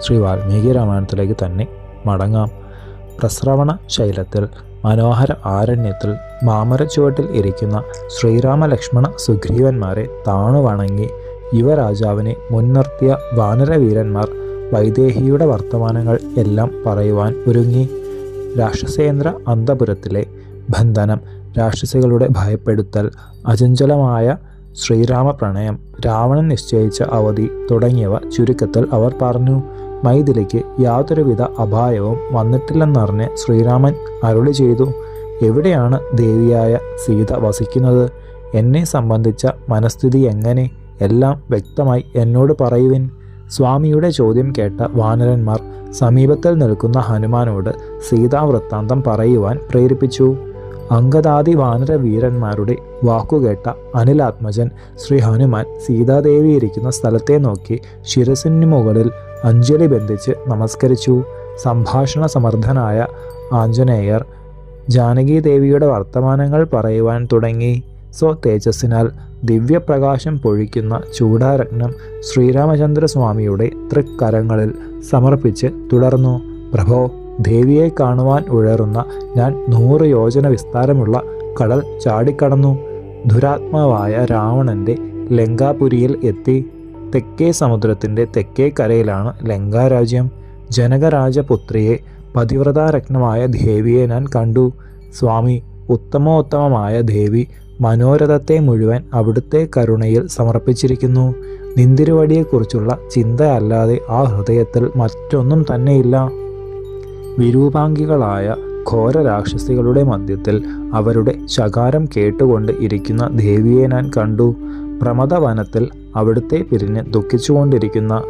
ശ്രീ വാൽമീകി രാമായണത്തിലേക്ക് തന്നെ മടങ്ങാം. പ്രസ്രവണ ശൈലത്തിൽ മനോഹര ആരണ്യത്തിൽ മാമരച്ചുവട്ടിൽ ഇരിക്കുന്ന ശ്രീരാമലക്ഷ്മണ സുഗ്രീവന്മാരെ താണു വണങ്ങി യുവരാജാവിനെ മുൻനിർത്തിയ വാനരവീരന്മാർ വൈദേഹിയുടെ വർത്തമാനങ്ങൾ എല്ലാം പറയുവാൻ ഒരുങ്ങി. രാക്ഷസേന്ദ്ര അന്തപുരത്തിലെ ബന്ധനം രാക്ഷസികളുടെ ഭയപ്പെടുത്തൽ അചഞ്ചലമായ ശ്രീരാമ പ്രണയം രാവണൻ നിശ്ചയിച്ച അവധി തുടങ്ങിയവ ചുരുക്കത്തിൽ അവർ പറഞ്ഞു. മൈഥിലിക്ക് യാതൊരുവിധ അപായവും വന്നിട്ടില്ലെന്നറിഞ്ഞ് ശ്രീരാമൻ അരുളി ചെയ്തു എവിടെയാണ് ദേവിയായ സീത വസിക്കുന്നത്? എന്നെ സംബന്ധിച്ച മനസ്ഥിതി എങ്ങനെ? എല്ലാം വ്യക്തമായി എന്നോട് പറയുവിൻ. സ്വാമിയുടെ ചോദ്യം കേട്ട വാനരന്മാർ സമീപത്തിൽ നിൽക്കുന്ന ഹനുമാനോട് സീതാവൃത്താന്തം പറയുവാൻ പ്രേരിപ്പിച്ചു. അങ്കദാദി വാനര വീരന്മാരുടെ വാക്കുകേട്ട അനിലാത്മജൻ ശ്രീ ഹനുമാൻ സീതാദേവി ഇരിക്കുന്ന സ്ഥലത്തെ നോക്കി ശിരസിന് മുകളിൽ അഞ്ജലി ബന്ധിച്ച് നമസ്കരിച്ചു. സംഭാഷണ സമർത്ഥനായ ആഞ്ജനേയർ ജാനകി ദേവിയുടെ വർത്തമാനങ്ങൾ പറയുവാൻ തുടങ്ങി. സോ തേജസ്സിനാൽ ദിവ്യപ്രകാശം പൊഴിക്കുന്ന ചൂടാരത്നം ശ്രീരാമചന്ദ്രസ്വാമിയുടെ തൃക്കരങ്ങളിൽ സമർപ്പിച്ച് തുടർന്നു. പ്രഭോ ദേവിയെ കാണുവാൻ ഉഴറുന്ന ഞാൻ നൂറ് യോജന വിസ്താരമുള്ള കടൽ ചാടിക്കടന്നു. ദുരാത്മാവായ രാവണന്റെ ലങ്കാപുരിയിൽ എത്തി. തെക്കേ സമുദ്രത്തിന്റെ തെക്കേ കരയിലാണ് ലങ്കാരാജ്യം. ജനകരാജപുത്രിയെ പതിവ്രതാരത്നമായ ദേവിയെ ഞാൻ കണ്ടു. സ്വാമി ഉത്തമോത്തമമായ ദേവി മനോരഥത്തെ മുഴുവൻ അവിടുത്തെ കരുണയിൽ സമർപ്പിച്ചിരിക്കുന്നു. നിന്തിരുവടിയെക്കുറിച്ചുള്ള ചിന്തയല്ലാതെ ആ ഹൃദയത്തിൽ മറ്റൊന്നും തന്നെയില്ല. വിരൂപാംഗികളായ ഘോര രാക്ഷസികളുടെ മധ്യത്തിൽ അവരുടെ ശകാരം കേട്ടുകൊണ്ട് ഇരിക്കുന്ന ദേവിയെ ഞാൻ കണ്ടു. പ്രമദവനത്തിൽ അവിടുത്തെ പിരിഞ്ഞ് ദുഃഖിച്ചുകൊണ്ടിരിക്കുന്ന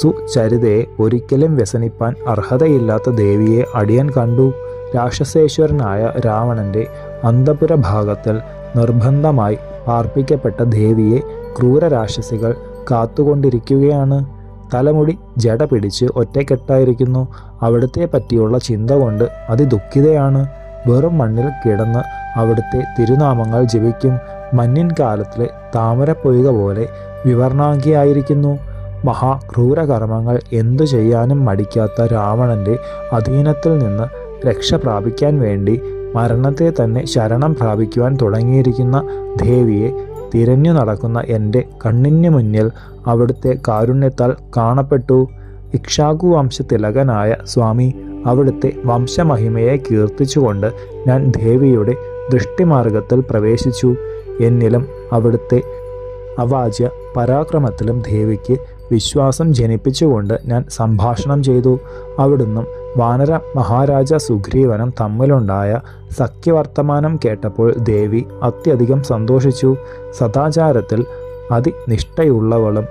സുചരിതയെ ഒരിക്കലും വ്യസനിപ്പാൻ അർഹതയില്ലാത്ത ദേവിയെ അടിയൻ കണ്ടു. രാക്ഷസേശ്വരനായ രാവണന്റെ അന്തപുര ഭാഗത്തിൽ നിർബന്ധമായി പാർപ്പിക്കപ്പെട്ട ദേവിയെ ക്രൂര രാക്ഷസികൾ കാത്തുകൊണ്ടിരിക്കുകയാണ്. തലമുടി ജട പിടിച്ച് ഒറ്റക്കെട്ടായിരിക്കുന്നു. അവിടുത്തെ പറ്റിയുള്ള ചിന്ത കൊണ്ട് അതിദുഃഖിതയാണ്. വെറും മണ്ണിൽ കിടന്ന് അവിടുത്തെ തിരുനാമങ്ങൾ ജപിക്കും. മഞ്ഞിൻ കാലത്തിലെ താമരപ്പൊയ്ക പോലെ വിവർണാംഗിയായിരിക്കുന്നു മഹാക്രൂരകർമ്മങ്ങൾ എന്തു ചെയ്യാനും മടിക്കാത്ത രാവണന്റെ അധീനത്തിൽ നിന്ന് രക്ഷ പ്രാപിക്കാൻ വേണ്ടി മരണത്തെ തന്നെ ശരണം പ്രാപിക്കുവാൻ തുടങ്ങിയിരിക്കുന്ന ദേവിയെ തിരഞ്ഞു നടക്കുന്ന എന്റെ കണ്ണിന് മുന്നിൽ അവിടുത്തെ കാരുണ്യത്താൽ കാണപ്പെട്ടു. ഇക്ഷാകു വംശതിലകനായ സ്വാമി അവിടുത്തെ വംശമഹിമയെ കീർത്തിച്ചുകൊണ്ട് ഞാൻ ദേവിയുടെ ദൃഷ്ടിമാർഗത്തിൽ പ്രവേശിച്ചു. എന്നിലും അവിടുത്തെ അവാച്യ പരാക്രമത്തിലും ദേവിക്ക് വിശ്വാസം ജനിപ്പിച്ചുകൊണ്ട് ഞാൻ സംഭാഷണം ചെയ്തു. അവിടുന്നും വാനര മഹാരാജ സുഗ്രീവനും തമ്മിലുണ്ടായ സഖ്യവർത്തമാനം കേട്ടപ്പോൾ ദേവി അത്യധികം സന്തോഷിച്ചു. സദാചാരത്തിൽ അതിനിഷ്ഠയുള്ളവളും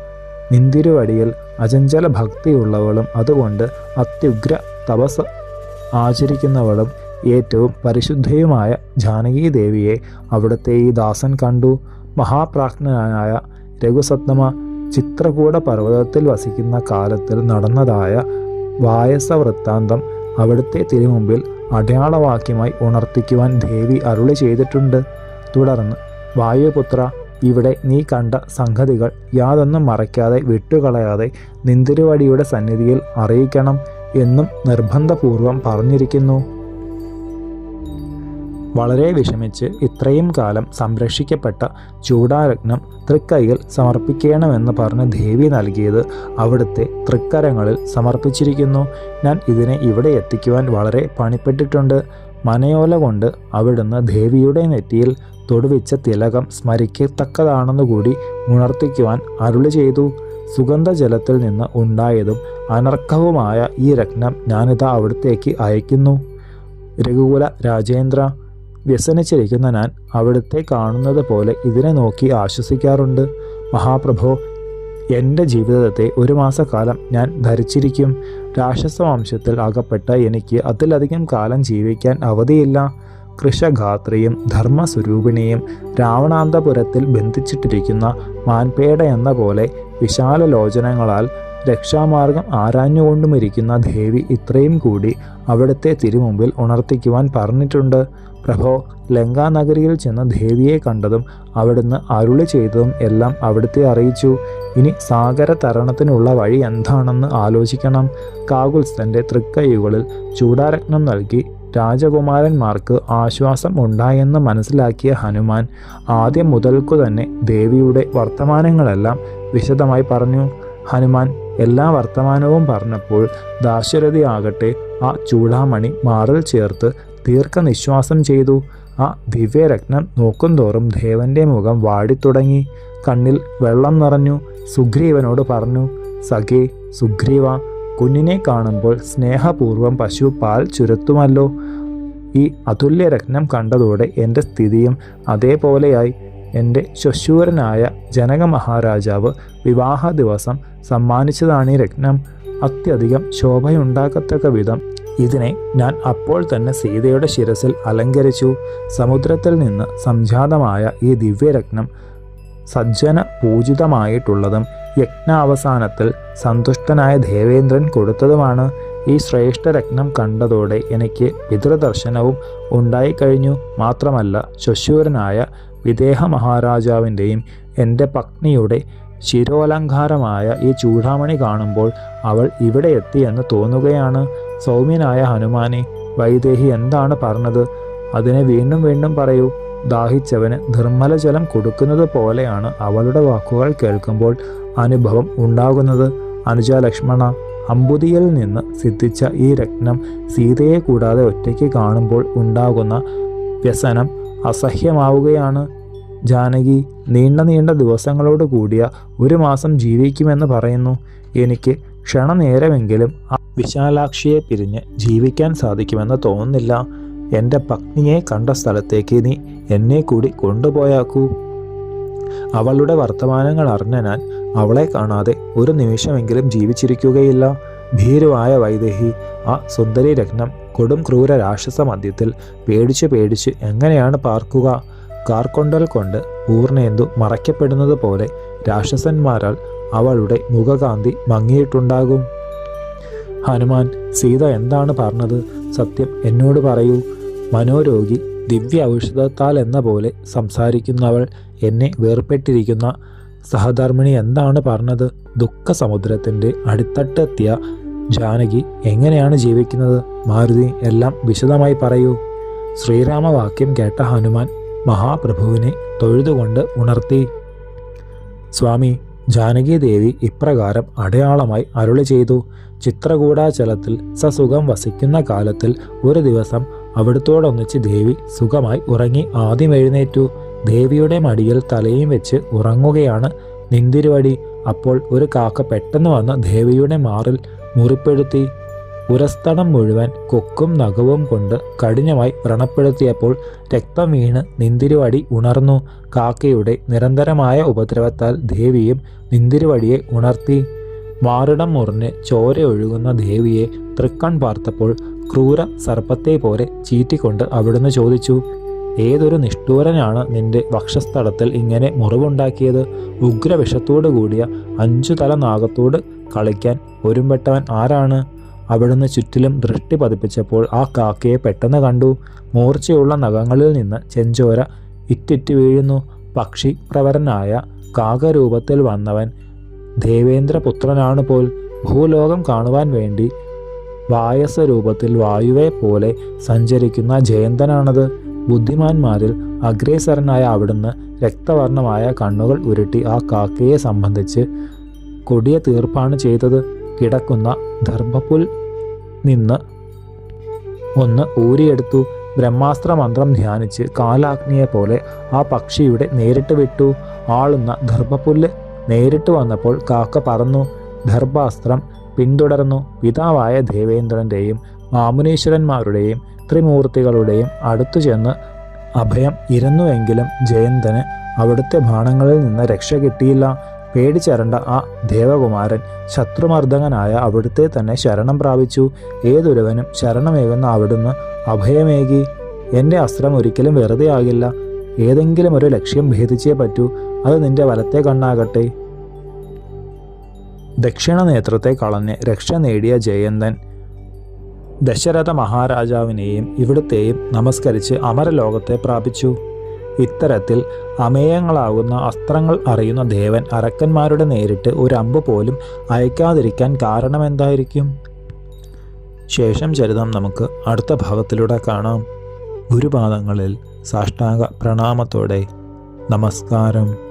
നിന്തിരുവടിയിൽ അചഞ്ചല ഭക്തിയുള്ളവളും അതുകൊണ്ട് അത്യുഗ്ര തപസ് ആചരിക്കുന്നവളും ഏറ്റവും പരിശുദ്ധയുമായ ജാനകി ദേവിയെ അവിടുത്തെ ഈ ദാസൻ കണ്ടു. മഹാപ്രാജ്ഞനായ രഘുസത്തമ ചിത്രകൂട പർവതത്തിൽ വസിക്കുന്ന കാലത്തിൽ നടന്നതായ വായസ വൃത്താന്തം അവിടുത്തെ തിരുമുമ്പിൽ അടയാളവാക്യമായി ഉണർത്തിക്കുവാൻ ദേവി അരുളി ചെയ്തിട്ടുണ്ട്. തുടർന്ന് വായുപുത്ര ഇവിടെ നീ കണ്ട സംഗതികൾ യാതൊന്നും മറയ്ക്കാതെ വിട്ടുകളയാതെ നിന്തിരുവടിയുടെ സന്നിധിയിൽ അറിയിക്കണം. എന്നും നിർബന്ധപൂർവം പറഞ്ഞിരിക്കുന്നു. വളരെ വിഷമിച്ച് ഇത്രയും കാലം സംരക്ഷിക്കപ്പെട്ട ചൂടാരത്നം തൃക്കൈയിൽ സമർപ്പിക്കണമെന്ന് പറഞ്ഞ് ദേവി നൽകിയത് അവിടുത്തെ തൃക്കരങ്ങളിൽ സമർപ്പിച്ചിരിക്കുന്നു. ഞാൻ ഇതിനെ ഇവിടെ എത്തിക്കുവാൻ വളരെ പണിപ്പെട്ടിട്ടുണ്ട്. മനയോല കൊണ്ട് അവിടുന്ന് ദേവിയുടെ നെറ്റിയിൽ തൊടുവിച്ച തിലകം സ്മരിക്കത്തക്കതാണെന്നുകൂടി ഉണർത്തിക്കുവാൻ അരുളി ചെയ്തു. സുഗന്ധജലത്തിൽ നിന്ന് ഉണ്ടായതും അനർക്കവുമായ ഈ രത്നം ഞാനിതാ അവിടത്തേക്ക് അയക്കുന്നു രഘുകുല രാജേന്ദ്ര വ്യസനിച്ചിരിക്കുന്ന ഞാൻ അവിടുത്തെ കാണുന്നത് പോലെ ഇതിനെ നോക്കി ആശ്വസിക്കാറുണ്ട്. മഹാപ്രഭോ എന്റെ ജീവിതത്തെ ഒരു മാസക്കാലം ഞാൻ ധരിച്ചിരിക്കും. രാക്ഷസ വംശത്തിൽ അകപ്പെട്ട എനിക്ക് അതിലധികം കാലം ജീവിക്കാൻ അവധിയില്ല. കൃഷഗാത്രിയും ധർമ്മസ്വരൂപിണിയും രാവണാന്തപുരത്തിൽ ബന്ധിച്ചിട്ടിരിക്കുന്ന മാൻപേട എന്ന പോലെ വിശാല ലോചനങ്ങളാൽ രക്ഷാമാർഗം ആരാഞ്ഞുകൊണ്ടുമിരിക്കുന്ന ദേവി ഇത്രയും കൂടി അവിടുത്തെ തിരുമുമ്പിൽ ഉണർത്തിക്കുവാൻ പറഞ്ഞിട്ടുണ്ട്. പ്രഭോ ലങ്കാനഗരിയിൽ ചെന്ന ദേവിയെ കണ്ടതും അവിടുന്ന് അരുളി ചെയ്തതും എല്ലാം അവിടുത്തെ അറിയിച്ചു. ഇനി സാഗര തരണത്തിനുള്ള വഴി എന്താണെന്ന് ആലോചിക്കണം. കാകുൽസ്ഥന്റെ തൃക്കൈകളിൽ ചൂടാരത്നം നൽകി രാജകുമാരന്മാർക്ക് ആശ്വാസം ഉണ്ടായെന്ന് മനസ്സിലാക്കിയ ഹനുമാൻ ആദ്യം മുതൽക്കു തന്നെ ദേവിയുടെ വർത്തമാനങ്ങളെല്ലാം വിശദമായി പറഞ്ഞു. ഹനുമാൻ എല്ലാ വർത്തമാനവും പറഞ്ഞപ്പോൾ ദാശരഥിയാകട്ടെ ആ ചൂടാമണി മാറിൽ ചേർത്ത് ദീർഘനിശ്വാസം ചെയ്തു. ആ ദിവ്യരത്നം നോക്കുന്തോറും ദേവന്റെ മുഖം വാടിത്തുടങ്ങി. കണ്ണിൽ വെള്ളം നിറഞ്ഞു. സുഗ്രീവനോട് പറഞ്ഞു സഖേ സുഗ്രീവ കുഞ്ഞിനെ കാണുമ്പോൾ സ്നേഹപൂർവം പശു പാൽ ചുരത്തുമല്ലോ. ഈ അതുല്യ രത്നം കണ്ടതോടെ എന്റെ സ്ഥിതിയും അതേപോലെയായി. എന്റെ ശശൂരനായ ജനക മഹാരാജാവ് വിവാഹ ദിവസം സമ്മാനിച്ചതാണ് ഈ രത്നം. അത്യധികം ശോഭയുണ്ടാക്കത്തക്ക വിധം ഇതിനെ ഞാൻ അപ്പോൾ തന്നെ സീതയുടെ ശിരസിൽ അലങ്കരിച്ചു. സമുദ്രത്തിൽ നിന്ന് സംജാതമായ ഈ ദിവ്യരത്നം സജ്ജന പൂജിതമായിട്ടുള്ളതും യജ്ഞാവസാനത്തിൽ സന്തുഷ്ടനായ ദേവേന്ദ്രൻ കൊടുത്തതുമാണ്. ഈ ശ്രേഷ്ഠ രത്നം കണ്ടതോടെ എനിക്ക് പിതൃദർശനവും ഉണ്ടായിക്കഴിഞ്ഞു. മാത്രമല്ല ശശൂരനായ വിദേഹ മഹാരാജാവിന്റെയും എന്റെ പത്നിയുടെ ശിരോലങ്കാരമായ ഈ ചൂടാമണി കാണുമ്പോൾ അവൾ ഇവിടെ എത്തിയെന്ന് തോന്നുകയാണ്. സൗമ്യനായ ഹനുമാനെ വൈദേഹി എന്താണ് പറഞ്ഞത്? അതിനെ വീണ്ടും വീണ്ടും പറയൂ. ദാഹിച്ചവന് നിർമ്മല ജലം കൊടുക്കുന്നത് പോലെയാണ് അവളുടെ വാക്കുകൾ കേൾക്കുമ്പോൾ അനുഭവം ഉണ്ടാകുന്നത്. അനുജ ലക്ഷ്മണ അമ്പുതിയിൽ നിന്ന് സിദ്ധിച്ച ഈ രത്നം സീതയെ കൂടാതെ ഒറ്റയ്ക്ക് കാണുമ്പോൾ ഉണ്ടാകുന്ന വ്യസനം അസഹ്യമാവുകയാണ്. ജാനകി നീണ്ട നീണ്ട ദിവസങ്ങളോട് കൂടിയ ഒരു മാസം ജീവിക്കുമെന്ന് പറയുന്നു. എനിക്ക് ക്ഷണനേരമെങ്കിലും ആ വിശാലാക്ഷിയെ പിരിഞ്ഞ് ജീവിക്കാൻ സാധിക്കുമെന്ന് തോന്നുന്നില്ല. എന്റെ പത്നിയെ കണ്ട സ്ഥലത്തേക്ക് നീ എന്നെ കൂടി കൊണ്ടുപോയാക്കൂ. അവളുടെ വർത്തമാനങ്ങൾ അറിഞ്ഞ ഞാൻ അവളെ കാണാതെ ഒരു നിമിഷമെങ്കിലും ജീവിച്ചിരിക്കുകയില്ല. ഭീരുവായ വൈദേഹി ആ സുന്ദരി രത്നം കൊടും ക്രൂര രാക്ഷസ മധ്യത്തിൽ പേടിച്ച് പേടിച്ച് എങ്ങനെയാണ് പാർക്കുക? കാർക്കൊണ്ടൽ കൊണ്ട് പൂർണേന്ദു മറയ്ക്കപ്പെടുന്നത് പോലെ രാക്ഷസന്മാരാൽ അവളുടെ മുഖകാന്തി മങ്ങിയിട്ടുണ്ടാകും. ഹനുമാൻ സീത എന്താണ് പറഞ്ഞത്? സത്യം എന്നോട് പറയൂ. മനോരോഗി ദിവ്യ ഔഷധത്താൽ എന്ന പോലെ സംസാരിക്കുന്നവൾ എന്നെ വേർപെട്ടിരിക്കുന്ന സഹധർമ്മിണി എന്താണ് പറഞ്ഞത്? ദുഃഖസമുദ്രത്തിന്റെ അടിത്തട്ടെത്തിയ ജാനകി എങ്ങനെയാണ് ജീവിക്കുന്നത്? മാരുതി എല്ലാം വിശദമായി പറയൂ. ശ്രീരാമവാക്യം കേട്ട ഹനുമാൻ മഹാപ്രഭുവിനെ തൊഴുതുകൊണ്ട് ഉണർത്തി. സ്വാമി ജാനകി ദേവി ഇപ്രകാരം അടയാളമായി അരുളി ചെയ്തു. ചിത്രകൂടാചലത്തിൽ സസുഖം വസിക്കുന്ന കാലത്തിൽ ഒരു ദിവസം അവിടുത്തോടൊന്നിച്ച് ദേവി സുഖമായി ഉറങ്ങി ആദ്യം എഴുന്നേറ്റു. ദേവിയുടെ മടിയിൽ തലയും വെച്ച് ഉറങ്ങുകയാണ് നിന്തിരുവടി. അപ്പോൾ ഒരു കാക്ക പെട്ടെന്ന് വന്ന് ദേവിയുടെ മാറിൽ മുറിപ്പെടുത്തി. പുരസ്തടം മുഴുവൻ കൊക്കും നഖവും കൊണ്ട് കഠിനമായി വ്രണപ്പെടുത്തിയപ്പോൾ രക്തം വീണ് നിന്തിരുവടി ഉണർന്നു. കാക്കയുടെ നിരന്തരമായ ഉപദ്രവത്താൽ ദേവിയും നിന്തിരുവടിയെ ഉണർത്തി. മാറിടം മുറിഞ്ഞ് ചോര ഒഴുകുന്ന ദേവിയെ തൃക്കൺ പാർത്തപ്പോൾ ക്രൂര സർപ്പത്തെ പോലെ ചീറ്റിക്കൊണ്ട് അവിടുന്ന് ചോദിച്ചു ഏതൊരു നിഷ്ഠൂരനാണ് നിന്റെ വക്ഷസ്ഥലത്തിൽ ഇങ്ങനെ മുറിവുണ്ടാക്കിയത്? ഉഗ്രവിഷത്തോടു കൂടിയ അഞ്ചു തല നാഗത്തോട് കളിക്കാൻ ഒരുമ്പെട്ടവൻ ആരാണ്? അവിടുന്ന് ചുറ്റിലും ദൃഷ്ടി പതിപ്പിച്ചപ്പോൾ ആ കാക്കയെ പെട്ടെന്ന് കണ്ടു. മൂർച്ചയുള്ള നഖങ്ങളിൽ നിന്ന് ചെഞ്ചോര ഇറ്റിറ്റ് വീഴുന്നു. പക്ഷി പ്രവരനായ കാകരൂപത്തിൽ വന്നവൻ ദേവേന്ദ്രപുത്രനാണ് പോൽ ഭൂലോകം കാണുവാൻ വേണ്ടി വായസ രൂപത്തിൽ വായുവെ പോലെ സഞ്ചരിക്കുന്ന ജയന്തനാണത്. ബുദ്ധിമാന്മാരിൽ അഗ്രേസരനായ അവിടുന്ന് രക്തവർണമായ കണ്ണുകൾ ഉരുട്ടി ആ കാക്കയെ സംബന്ധിച്ച് കൊടിയ തീർപ്പാണ് ചെയ്തത്. കിടക്കുന്ന ദർഭപുൽ നിന്ന് ഒന്ന് ഊരിയെടുത്തു. ബ്രഹ്മാസ്ത്ര മന്ത്രം ധ്യാനിച്ച് കാലാഗ്നിയെ പോലെ ആ പക്ഷിയുടെ നേരിട്ട് വിട്ടു. ആളുന്ന ദർഭപുല്ല് നേരിട്ട് വന്നപ്പോൾ കാക്ക പറന്നു. ദർഭാസ്ത്രം പിന്തുടർന്നു. പിതാവായ ദേവേന്ദ്രന്റെയും മാമുനീശ്വരന്മാരുടെയും ത്രിമൂർത്തികളുടെയും അടുത്തു ചെന്ന് അഭയം ഇരുന്നുവെങ്കിലും ജയന്തന് അവിടുത്തെ ബാണങ്ങളിൽ നിന്ന് രക്ഷ കിട്ടിയില്ല. പേടിച്ചരണ്ട ആ ദേവകുമാരൻ ശത്രുമർദ്ദകനായ അവിടുത്തെ തന്നെ ശരണം പ്രാപിച്ചു. ഏതൊരുവനും ശരണമേകുന്ന അവിടുന്ന് അഭയമേകി. എന്റെ അസ്ത്രം ഒരിക്കലും വെറുതെ ആകില്ല. ഏതെങ്കിലും ഒരു ലക്ഷ്യം ഭേദിച്ചേ പറ്റൂ. അത് നിന്റെ വലത്തെ കണ്ണാകട്ടെ ദക്ഷിണ നേത്രത്തെ കളഞ്ഞ് രക്ഷ നേടിയ ജയന്തൻ ദശരഥ മഹാരാജാവിനെയും ഇവിടുത്തെയും നമസ്കരിച്ച് അമരലോകത്തെ പ്രാപിച്ചു. ഇത്തരത്തിൽ അമേയങ്ങളാകുന്ന അസ്ത്രങ്ങൾ അറിയുന്ന ദേവൻ അരക്കന്മാരുടെ നേരിട്ട് ഒരു അമ്പ് പോലും അയക്കാതിരിക്കാൻ കാരണമെന്തായിരിക്കും? ശേഷം ചരിതം നമുക്ക് അടുത്ത ഭാഗത്തിലൂടെ കാണാം. ഗുരുപാദങ്ങളിൽ സാഷ്ടാംഗ പ്രണാമത്തോടെ നമസ്കാരം.